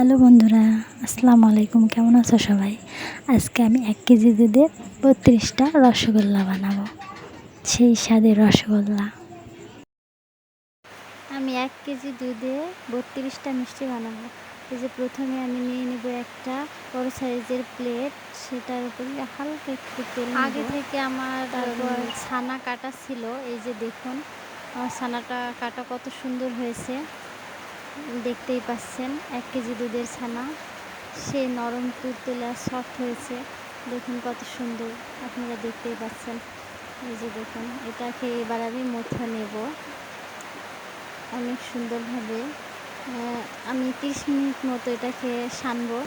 Hello বন্ধুরা আসসালামু আলাইকুম কেমন আছো সবাই? আজকে আমি এক কেজি দুধে বত্রিশটা রসগোল্লা বানাবো সেই স্বাদের রসগোল্লা। আমি এক কেজি দুধে বত্রিশটা মিষ্টি বানাবো। এই যে প্রথমে আমি নিয়ে নেব একটা বড় সাইজের প্লেট সেটার উপরে হালকা একটু তেল আগে থেকে আমার তারপর ছানা কাটা ছিল এই যে দেখুন আমার ছানাটা কাটা কত সুন্দর হয়েছে। দেখতেই পাচ্ছেন, এক কেজি দুধের ছানা। সে নরম তুলতুলা সফট হয়েছে। দেখুন কত সুন্দর, আপনারা দেখতেই পাচ্ছেন। এই যে দেখুন, এটাকে এবার আমি মথা নেব। অনেক সুন্দরভাবে আমি তিরিশ মিনিট মতো এটাকে সানবো।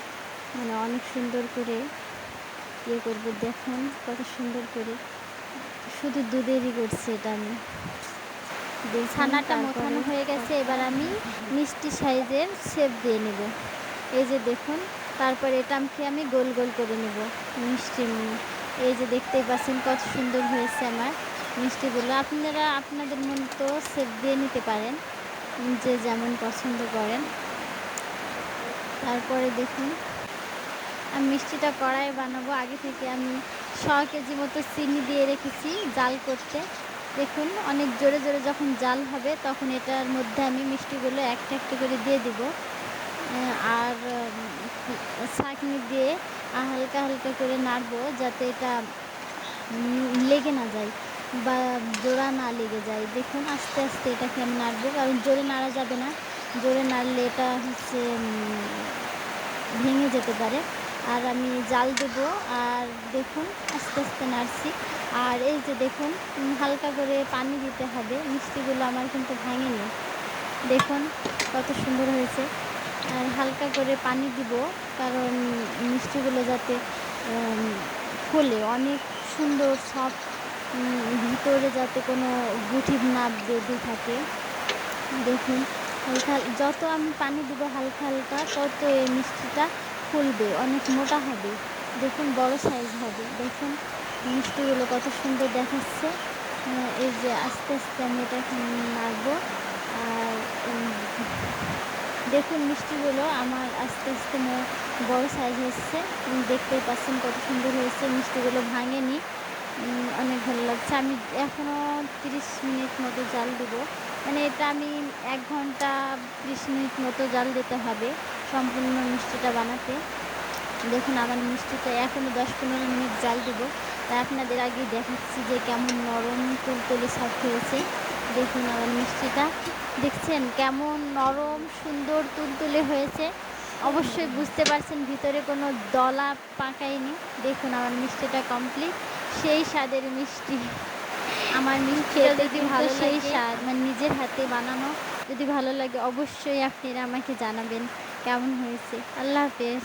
মানে অনেক সুন্দর করে ইয়ে করব, দেখুন কত সুন্দর করে। শুধু দুধেরই করছে এটা আমি। ছানাটা মোথানো হয়ে গেছে এবার আমি মিষ্টি সাইজের শেপ দিয়ে নেব। এই যে দেখুন তারপর এটা আমি গোল গোল করে নেব মিষ্টি এই যে দেখতেই পাচ্ছেন কত সুন্দর হয়েছে আমার মিষ্টিগুলো। আপনারা আপনাদের মতো শেপ দিয়ে নিতে পারেন যে যেমন পছন্দ করেন। তারপরে দেখুন আমি মিষ্টিটা কড়াই বানাবো। আগে থেকে আমি ছ কেজি মতো চিনি দিয়ে রেখেছি জাল করতে। দেখুন, অনেক জোরে জোরে যখন জাল হবে তখন এটার মধ্যে আমি মিষ্টিগুলো একটা একটা করে দিয়ে দিব। আর ছাঁকনি দিয়ে হালকা হালকা করে নাড়বো যাতে এটা লেগে না যায় বা জোড়া না লেগে যায়। দেখুন, আস্তে আস্তে এটাকে আমি নাড়বো, কারণ জোরে নাড়া যাবে না। জোরে নাড়লে এটা হচ্ছে ভেঙে যেতে পারে। আর আমি জাল দেব। আর দেখুন, আস্তে আস্তে নাড়ছি। আর এই যে দেখুন হালকা করে পানি দিতে হবে। মিষ্টিগুলো আমার কিন্তু ভাঙেনি। দেখুন, কত সুন্দর হয়েছে। আর হালকা করে পানি দিব, কারণ মিষ্টিগুলো যাতে ফোলে। অনেক সুন্দর সব ভিতরে যাতে কোনো গুঠি না বেঁধে থাকে। দেখুন যত আমি পানি দেবো হালকা হালকা, তত এই মিষ্টিটা ফুলবে অনেক মোটা হবে। দেখুন, বড় সাইজ হবে। দেখুন, মিষ্টিগুলো কত সুন্দর দেখাচ্ছে। এই যে আস্তে আস্তে আমি এটা নাড়বো। আর দেখুন, মিষ্টিগুলো আমার আস্তে আস্তে বড় সাইজ হচ্ছে। দেখতেই পাচ্ছেন কত সুন্দর হয়েছে। মিষ্টিগুলো ভাঙেনি। অনেক ভালো লাগছে। আমি এখনও তিরিশ মিনিট মতো জাল দেবো। মানে এটা আমি এক ঘণ্টা তিরিশ মিনিট মতো জাল দিতে হবে, সম্পূর্ণ মিষ্টিটা বানাতে। দেখুন, আমার মিষ্টিটা এখনও দশ পনেরো মিনিট জাল দেবো। তা আপনাদের আগে দেখাচ্ছি যে কেমন নরম তুলতুলি সফট হয়েছে। দেখুন আমার মিষ্টিটা। দেখছেন কেমন নরম, সুন্দর তুলতুলে হয়েছে। অবশ্যই বুঝতে পারছেন, ভিতরে কোনো দলা পাকায়নি। দেখুন আমার মিষ্টিটা কমপ্লিট সেই স্বাদের মিষ্টি। আমার মিষ্টিটা যদি ভালো সেই স্বাদ মানে নিজের হাতে বানানো যদি ভালো লাগে অবশ্যই আপনারা আমাকে জানাবেন কেমন হয়েছে। আল্লাহ হাফেজ।